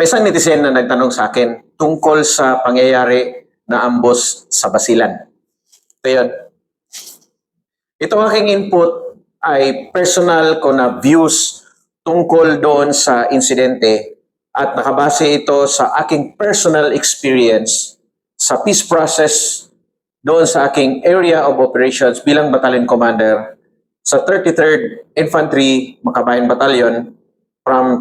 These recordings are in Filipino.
May isang netizen na nagtanong sa akin tungkol sa pangyayari na ambos sa Basilan. Ito yun. Ito aking input ay personal ko na views tungkol doon sa insidente at nakabase ito sa aking personal experience sa peace process doon sa aking area of operations bilang battalion commander sa 33rd Infantry Makabayan Battalion from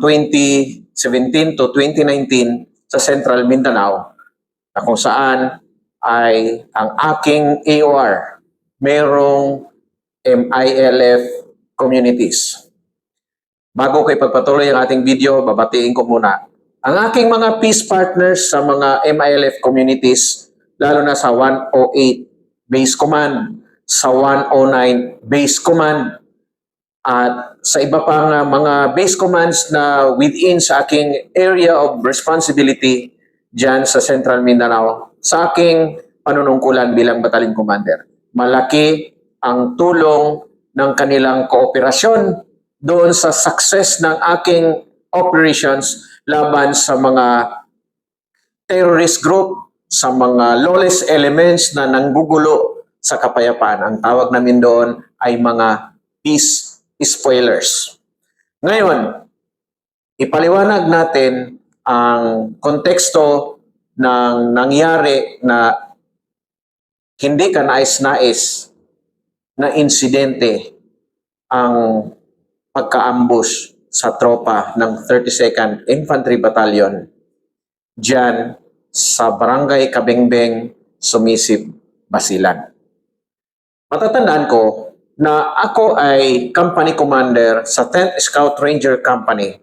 2017 to 2019 sa Central Mindanao na kung saan ay ang aking AOR merong MILF communities. Bago ko ipagpatuloy ang ating video, babatiin ko muna. Ang aking mga peace partners sa mga MILF communities, lalo na sa 108 Base Command, sa 109 Base Command, at sa iba pang uh, mga base commands na within sa aking area of responsibility dyan sa Central Mindanao, sa aking panunungkulan bilang battalion commander. Malaki ang tulong ng kanilang kooperasyon doon sa success ng aking operations laban sa mga terrorist group, sa mga lawless elements na nanggugulo sa kapayapaan. Ang tawag namin doon ay mga peace spoilers. Ngayon, ipaliwanag natin ang konteksto ng nangyari na hindi ka nais-nais na insidente ang pagka-ambush sa tropa ng 32nd Infantry Battalion dyan sa Barangay Kabingbeng, Sumisip, Basilan. Matatandaan ko na ako ay company commander sa 10th Scout Ranger Company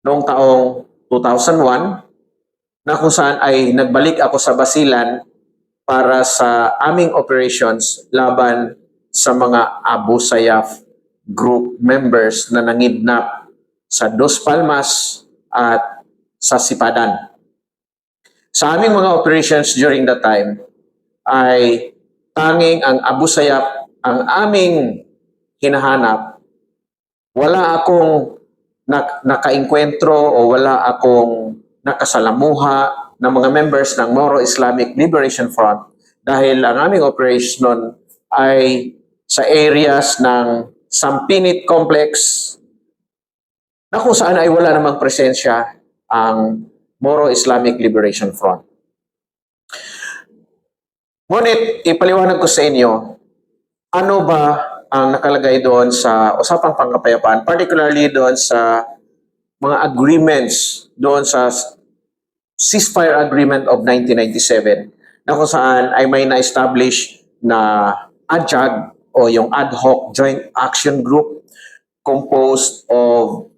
noong taong 2001 na kung saan ay nagbalik ako sa Basilan para sa aming operations laban sa mga Abu Sayyaf group members na nangidnap sa Dos Palmas at sa Sipadan. Sa aming mga operations during that time ay tanging ang Abu Sayyaf ang aming hinahanap, wala akong nak- nakainkwentro o wala akong nakasalamuha ng mga members ng Moro Islamic Liberation Front dahil ang aming operation nun ay sa areas ng Sampinit Complex na kung saan ay wala namang presensya ang Moro Islamic Liberation Front. Ngunit ipaliwanag ko sa inyo ano ba ang nakalagay doon sa usapang pangkapayapaan, particularly doon sa mga agreements doon sa ceasefire agreement of 1997 na kung saan ay may na-establish na ADJAG o yung Ad Hoc Joint Action Group composed of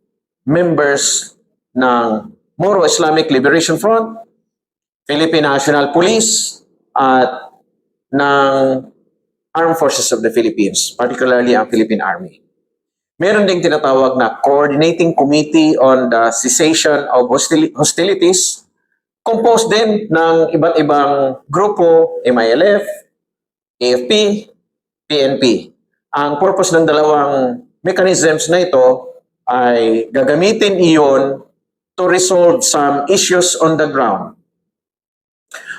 members ng Moro Islamic Liberation Front, Philippine National Police, at ng Armed Forces of the Philippines, particularly ang Philippine Army. Meron ding tinatawag na Coordinating Committee on the Cessation of Hostil- Hostilities, composed din ng iba't ibang grupo, MILF, AFP, PNP. Ang purpose ng dalawang mechanisms na ito ay gagamitin iyon to resolve some issues on the ground.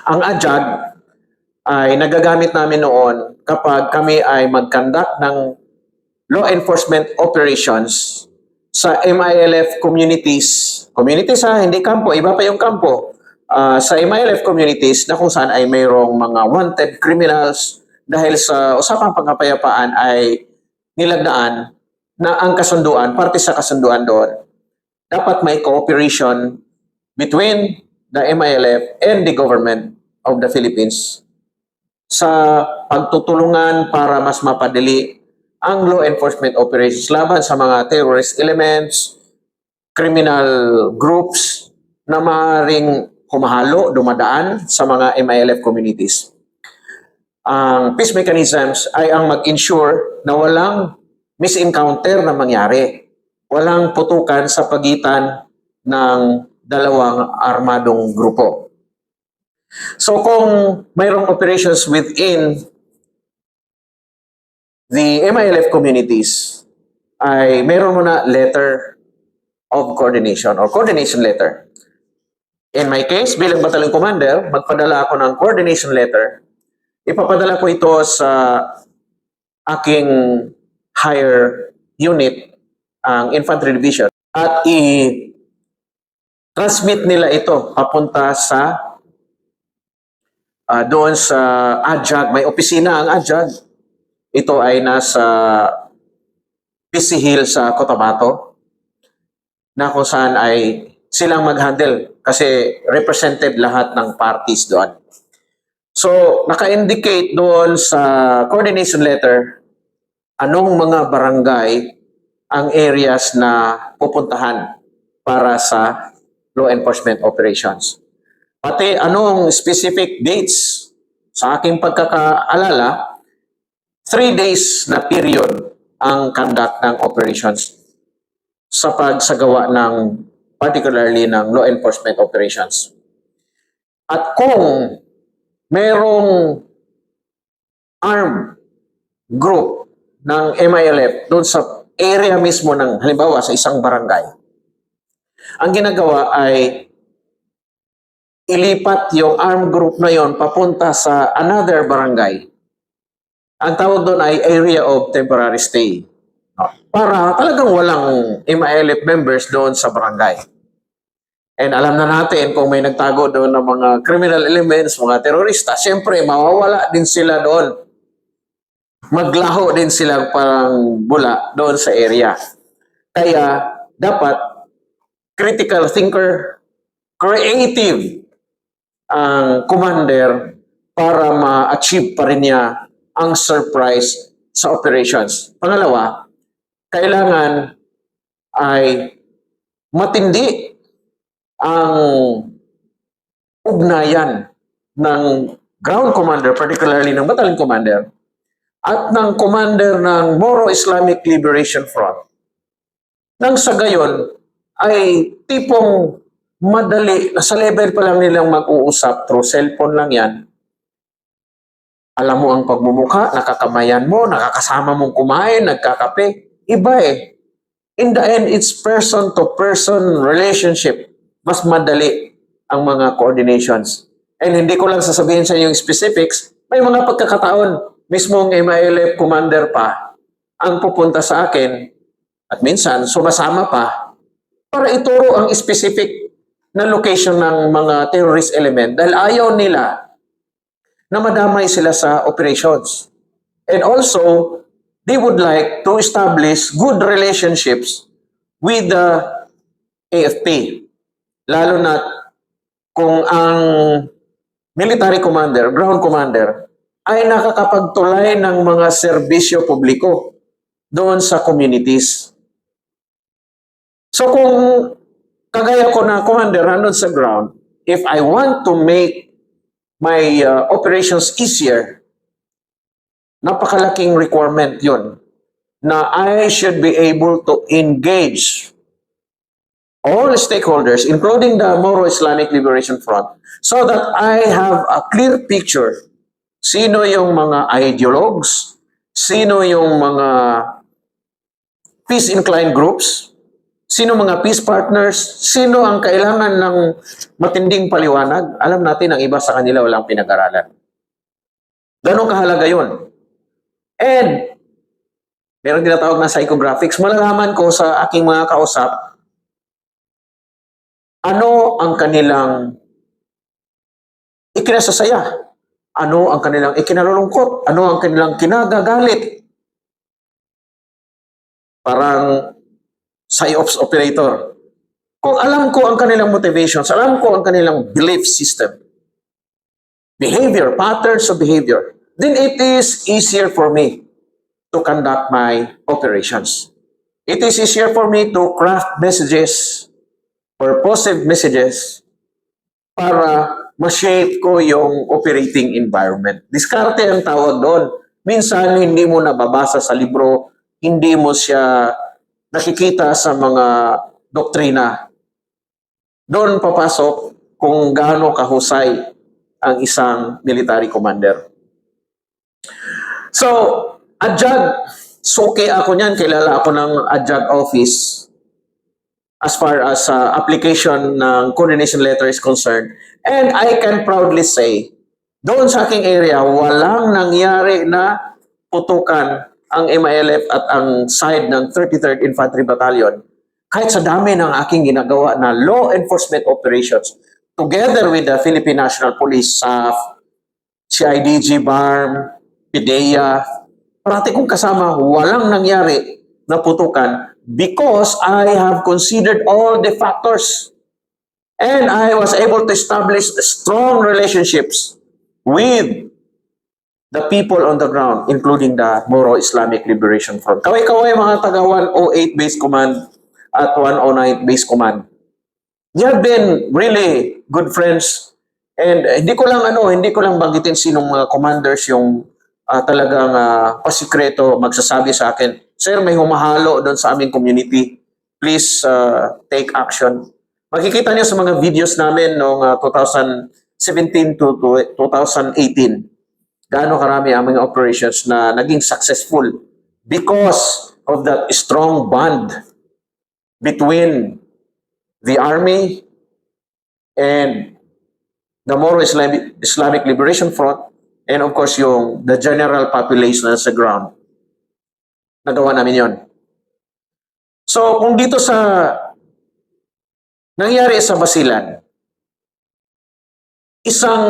Ang AJAG ay nagagamit namin noon kapag kami ay mag-conduct ng law enforcement operations sa MILF communities. Communities ha, hindi kampo, iba pa yung kampo. Ah, sa MILF communities na kung saan ay mayroong mga wanted criminals dahil sa usapang pagkapayapaan ay nilagdaan na ang kasunduan, parte sa kasunduan doon, dapat may cooperation between the MILF and the government of the Philippines sa pagtutulungan para mas mapadali ang law enforcement operations laban sa mga terrorist elements, criminal groups na maaaring humahalo, dumadaan sa mga MILF communities. Ang peace mechanisms ay ang mag-ensure na walang misencounter na mangyari. Walang putukan sa pagitan ng dalawang armadong grupo. So kung mayroong operations within the MILF communities, ay mayroon muna letter of coordination or coordination letter. In my case, bilang battalion commander, magpadala ako ng coordination letter. Ipapadala ko ito sa aking higher unit, ang infantry division, at i-transmit nila ito papunta sa ah, doon sa AJAG. May opisina ang AJAG. Ito ay nasa PC Hill sa Cotabato na kung saan ay silang mag-handle kasi represented lahat ng parties doon. So, naka-indicate doon sa coordination letter anong mga barangay ang areas na pupuntahan para sa law enforcement operations. Pati anong specific dates sa aking pagkakaalala, three days na period ang conduct ng operations sa pagsagawa ng particularly ng law enforcement operations. At kung merong armed group ng MILF doon sa area mismo ng halimbawa sa isang barangay, ang ginagawa ay ilipat yung armed group na yon papunta sa another barangay. Ang tawag doon ay area of temporary stay. Para talagang walang MILF members doon sa barangay. And alam na natin kung may nagtago doon ng mga criminal elements, mga terorista, siyempre mawawala din sila doon. Maglaho din sila parang bula doon sa area. Kaya dapat critical thinker, creative ang commander para ma-achieve pa rin niya ang surprise sa operations. Pangalawa, kailangan ay matindi ang ugnayan ng ground commander, particularly ng battalion commander, at ng commander ng Moro Islamic Liberation Front. Nang sa gayon ay tipong madali, sa level pa lang nilang mag-uusap through cellphone lang yan, alam mo ang pagmumuka, nakakamayan mo, nakakasama mong kumain, nagkakape. Iba eh. In the end, it's person-to-person relationship. Mas madali ang mga coordinations. And hindi ko lang sasabihin sa inyo yung specifics, may mga pagkakataon, mismong MILF commander pa ang pupunta sa akin at minsan sumasama pa para ituro ang specific na location ng mga terrorist element dahil ayaw nila na madamay sila sa operations. And also, they would like to establish good relationships with the AFP. Lalo na kung ang military commander, ground commander, ay nakakapagtulay ng mga serbisyo publiko doon sa communities. So kung kagaya ko na commander nandun sa ground, if I want to make my uh, operations easier, napakalaking requirement yun na I should be able to engage all stakeholders, including the Moro Islamic Liberation Front, so that I have a clear picture. Sino yung mga ideologues, sino yung mga peace-inclined groups, sino mga peace partners, sino ang kailangan ng matinding paliwanag. Alam natin ang iba sa kanila walang pinag-aralan. Ganon kahalaga yun. And, meron tinatawag na psychographics, malalaman ko sa aking mga kausap, ano ang kanilang ikinasasaya? Ano ang kanilang ikinalulungkot? Ano ang kanilang kinagagalit? Parang PsyOps operator. Kung alam ko ang kanilang motivations, alam ko ang kanilang belief system, behavior, patterns of behavior, then it is easier for me to conduct my operations. It is easier for me to craft messages, purposive messages, para ma-shape ko yung operating environment. Diskarte ang tawag doon. Minsan, hindi mo nababasa sa libro, hindi mo siya nakikita sa mga doktrina. Doon papasok kung gaano kahusay ang isang military commander. So, adjag, suki ako niyan, kilala ako ng adjag office. as far as uh, application ng coordination letter is concerned. And I can proudly say, doon sa aking area, walang nangyari na putukan ang MILF at ang side ng 33rd Infantry Battalion. Kahit sa dami ng aking ginagawa na law enforcement operations, together with the Philippine National Police, SAF, CIDG, BARM, PIDEA, parati kong kasama, walang nangyari na putukan because I have considered all the factors. And I was able to establish strong relationships with the people on the ground, including the Moro Islamic Liberation Front. Kaway-kaway mga taga 108 Base Command at 109 Base Command. They have been really good friends and eh, hindi ko lang ano, hindi ko lang banggitin sinong mga commanders yung ah, talagang ah, pasikreto magsasabi sa akin, Sir, may humahalo doon sa aming community. Please ah, take action. Makikita niyo sa mga videos namin noong ah, 2017 to, to 2018 gaano karami ang mga operations na naging successful because of that strong bond between the army and the Moro Islamic, Islamic Liberation Front and of course yung the general population sa ground. Nagawa namin yon. So kung dito sa nangyari sa Basilan, isang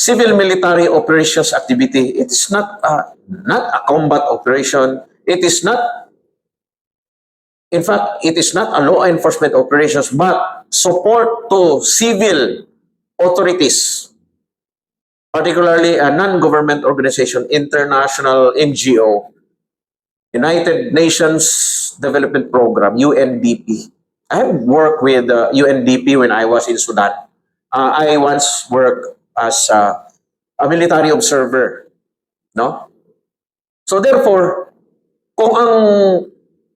civil military operations activity. It is not a, not a combat operation. It is not, in fact, it is not a law enforcement operations, but support to civil authorities, particularly a non-government organization, international NGO, United Nations Development Program, UNDP. I have worked with uh, UNDP when I was in Sudan. Uh, I once worked as uh, a military observer, no? So therefore, kung ang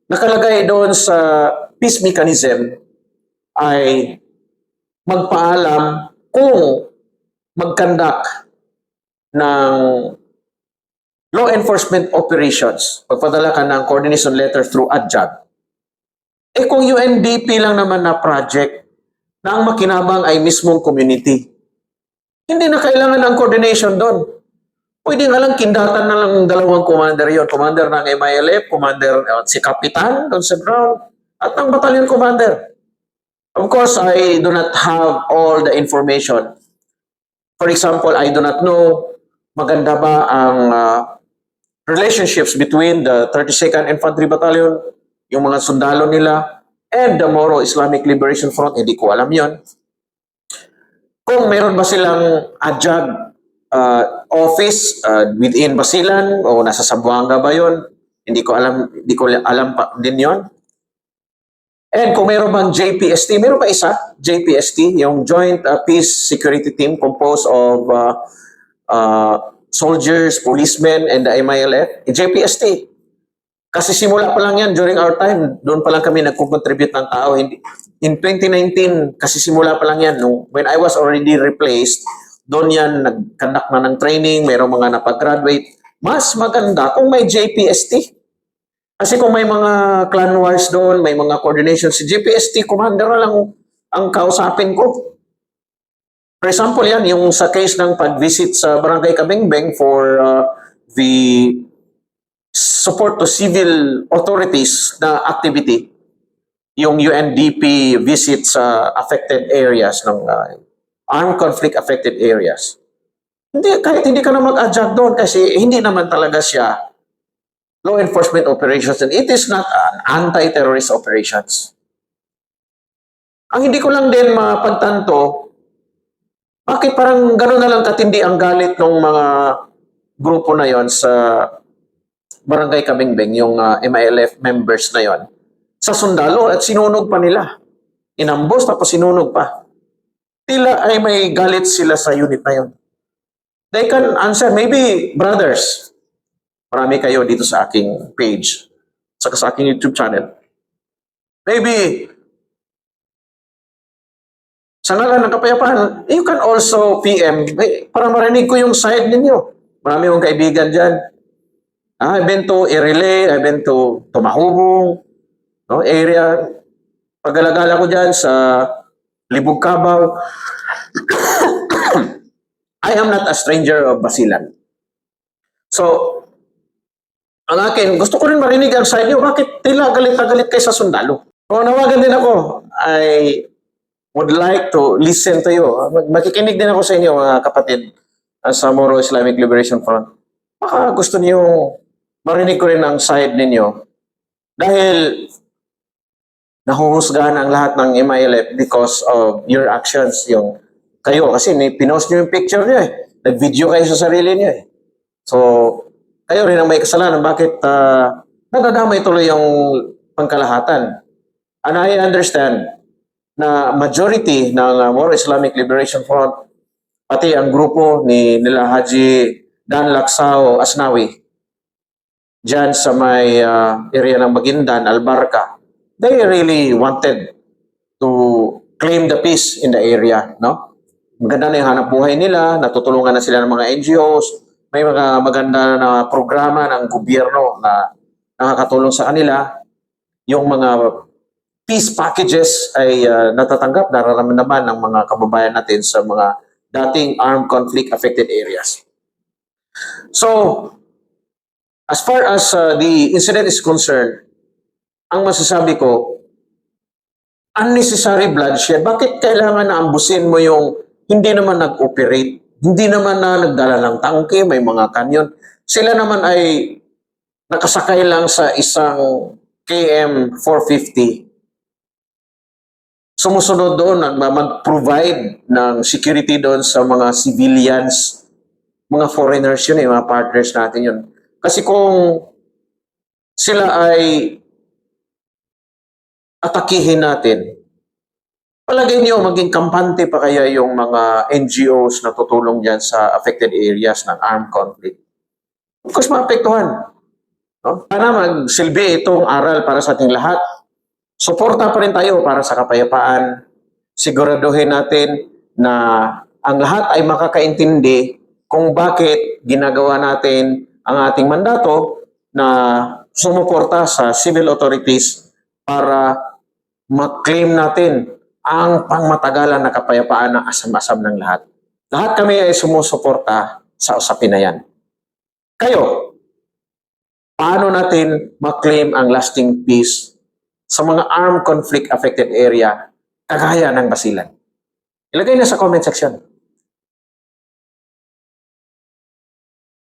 nakalagay doon sa peace mechanism ay magpaalam kung mag-conduct ng law enforcement operations, pagpadala ka ng coordination letter through ADJAG, eh kung UNDP lang naman na project na ang makinabang ay mismong community, hindi na kailangan ng coordination doon. Pwede nga lang kindatan na lang ng dalawang commander yon Commander ng MILF, commander, uh, si Kapitan doon sa ground, at ang battalion commander. Of course, I do not have all the information. For example, I do not know maganda ba ang uh, relationships between the 32nd Infantry Battalion, yung mga sundalo nila, and the Moro Islamic Liberation Front. Hindi ko alam yon kung meron ba silang adjag uh, office uh, within Basilan o nasa Sabuanga ba yon hindi ko alam hindi ko alam pa din yon and kung meron bang JPST meron pa isa? JPST yung Joint uh, Peace Security Team composed of uh, uh, soldiers policemen and the MILF JPST kasi simula pa lang yan during our time doon pa lang kami nagko-contribute ng tao hindi in 2019, kasi simula pa lang yan, no, when I was already replaced, doon yan nag-conduct na ng training, mayroong mga napag-graduate. Mas maganda kung may JPST. Kasi kung may mga clan wars doon, may mga coordination, si JPST commander na lang ang kausapin ko. For example yan, yung sa case ng pag-visit sa Barangay Kabingbeng for uh, the support to civil authorities na activity, yung UNDP visit sa affected areas ng uh, armed conflict affected areas. Hindi, kahit hindi ka na mag-adjust doon kasi hindi naman talaga siya law enforcement operations and it is not an anti-terrorist operations. Ang hindi ko lang din mapagtanto, bakit parang gano'n na lang katindi ang galit ng mga grupo na yon sa Barangay Kabingbing, yung uh, MILF members na yon sa sundalo at sinunog pa nila. Inambos tapos sinunog pa. Tila ay may galit sila sa unit na yun. They can answer, maybe brothers, marami kayo dito sa aking page, saka sa aking YouTube channel. Maybe, sa ngalan ng kapayapaan, you can also PM, para marinig ko yung side ninyo. Marami mong kaibigan dyan. Ah, I've been to Irele, I've been to Tumahubong, No? Area, paggalagala ko dyan sa Libog Cabaw, I am not a stranger of Basilan. So, ang akin, gusto ko rin marinig ang side niyo, bakit tila galit na galit kayo sa sundalo? Kung nawagan din ako, I would like to listen to you. Makikinig din ako sa inyo, mga kapatid, sa Moro Islamic Liberation Front. Baka gusto niyo marinig ko rin ang side ninyo. Dahil nahuhusgahan ang lahat ng MILF because of your actions. Yung kayo, kasi ni pinost niyo yung picture niyo eh. Nag-video kayo sa sarili niyo eh. So, kayo rin ang may kasalanan. Bakit uh, nadadamay tuloy yung pangkalahatan? And I understand na majority ng uh, Moro Islamic Liberation Front, pati ang grupo ni nila Haji Dan Laksao Asnawi, dyan sa may uh, area ng Maguindan, Albarca, they really wanted to claim the peace in the area, no? Maganda na yung hanap buhay nila, natutulungan na sila ng mga NGOs, may mga maganda na programa ng gobyerno na nakakatulong sa kanila. Yung mga peace packages ay uh, natatanggap, nararamdaman ng mga kababayan natin sa mga dating armed conflict affected areas. So, as far as uh, the incident is concerned, ang masasabi ko, unnecessary bloodshed. Bakit kailangan na ambusin mo yung hindi naman nag-operate, hindi naman na nagdala ng tangke, may mga kanyon. Sila naman ay nakasakay lang sa isang KM450. Sumusunod doon mag-provide ng security doon sa mga civilians, mga foreigners yun eh, mga partners natin yun. Kasi kung sila ay atakihin natin, palagay niyo maging kampante pa kaya yung mga NGOs na tutulong dyan sa affected areas ng armed conflict. Of course, maapektuhan. No? Sana magsilbi itong aral para sa ating lahat. Suporta pa rin tayo para sa kapayapaan. Siguraduhin natin na ang lahat ay makakaintindi kung bakit ginagawa natin ang ating mandato na sumuporta sa civil authorities para mag-claim natin ang pangmatagalan na kapayapaan ng asam-asam ng lahat. Lahat kami ay sumusuporta sa usapin na yan. Kayo, paano natin ma-claim ang lasting peace sa mga armed conflict affected area kagaya ng Basilan? Ilagay na sa comment section.